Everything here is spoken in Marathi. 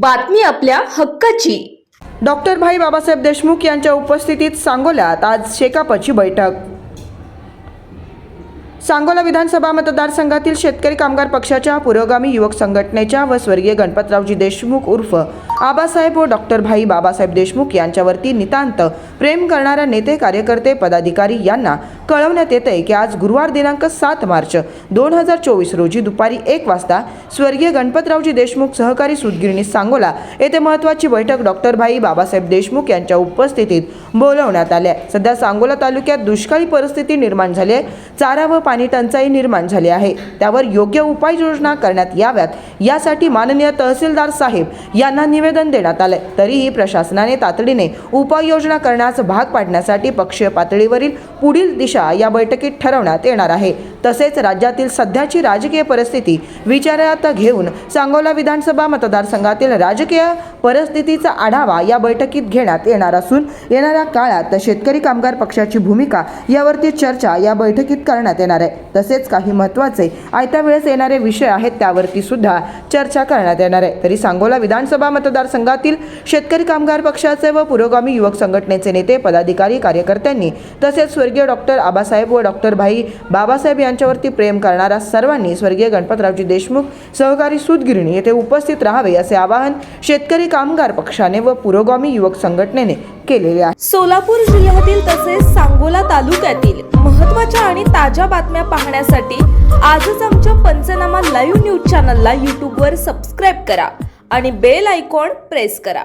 बातमी आपल्या हक्काची. डॉक्टर भाई बाबासाहेब देशमुख यांच्या उपस्थितीत सांगोल्यात आज शेकापची बैठक. सांगोला विधानसभा मतदारसंघातील शेतकरी कामगार पक्षाच्या पुरोगामी युवक संघटनेच्या व स्वर्गीय गणपतरावजी देशमुख उर्फ आबासाहेब व डॉक्टर भाई बाबासाहेब देशमुख यांच्यावरती नितांत प्रेम करणाऱ्या नेते कार्यकर्ते पदाधिकारी यांना कळवण्यात येते की आज गुरुवार दिनांक सात मार्च दोन हजार चोवीस रोजी दुपारी एक वाजता स्वर्गीय गणपतरावजी देशमुख सहकारी सुदगिरणी सांगोला येथे महत्त्वाची बैठक डॉक्टर भाई बाबासाहेब देशमुख यांच्या उपस्थितीत बोलवण्यात आल्या सध्या सांगोला तालुक्यात दुष्काळी परिस्थिती निर्माण झाली आहे. चारा व पाणी टंचाई निर्माण झाली आहे. त्यावर योग्य उपाययोजना करण्यात याव्यात. यासाठी माननीय तहसीलदार साहेब यांना निवेदन देण्यात आले तरीही प्रशासनाने तातडीने उपाययोजना करण्यास भाग पाडण्यासाठी पक्षीय पातळीवरील पुढील दिशा या बैठकीत ठरवण्यात येणार आहे. तसेच राज्यातील सध्याची राजकीय परिस्थिती विचारात घेऊन सांगोला विधानसभा मतदारसंघातील राजकीय परिस्थितीचा आढावा या बैठकीत घेण्यात येणार असून येणाऱ्या काळात शेतकरी कामगार पक्षाची भूमिका यावरती चर्चा या बैठकीत करण्यात येणार आहे. तसेच काही महत्त्वाचे आयत्या वेळेस येणारे विषय आहेत त्यावरती सुद्धा चर्चा करण्यात येणार आहे. तरी सांगोला विधानसभा मतदारसंघातील शेतकरी कामगार पक्षाचे व पुरोगामी युवक संघटनेचे नेते पदाधिकारी कार्यकर्त्यांनी तसेच स्वर्गीय डॉक्टर आबासाहेब व डॉक्टर भाई बाबासाहेब यांच्यावरती प्रेम करणाऱ्या सर्वांनी स्वर्गीय गणपतरावजी देशमुख सहकारी सूतगिरणी येथे उपस्थित राहावे असे आवाहन शेतकरी कामगार पक्षाने व पुरोगामी युवक संघटनेने केलेले आहे. सोलापूर जिल्ह्यातील तसेच सांगोला तालुक्यातील महत्त्वाच्या आणि ताज्या बातम्या पाहण्यासाठी आजच आमच्या पंचनामा लाईव्ह न्यूज चॅनलला यूट्यूबवर सबस्क्राईब करा आणि बेल आयकॉन प्रेस करा.